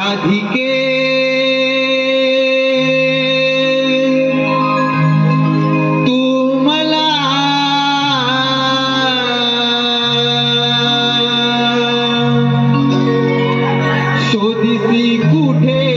রাধিকে शोधिसी कुठे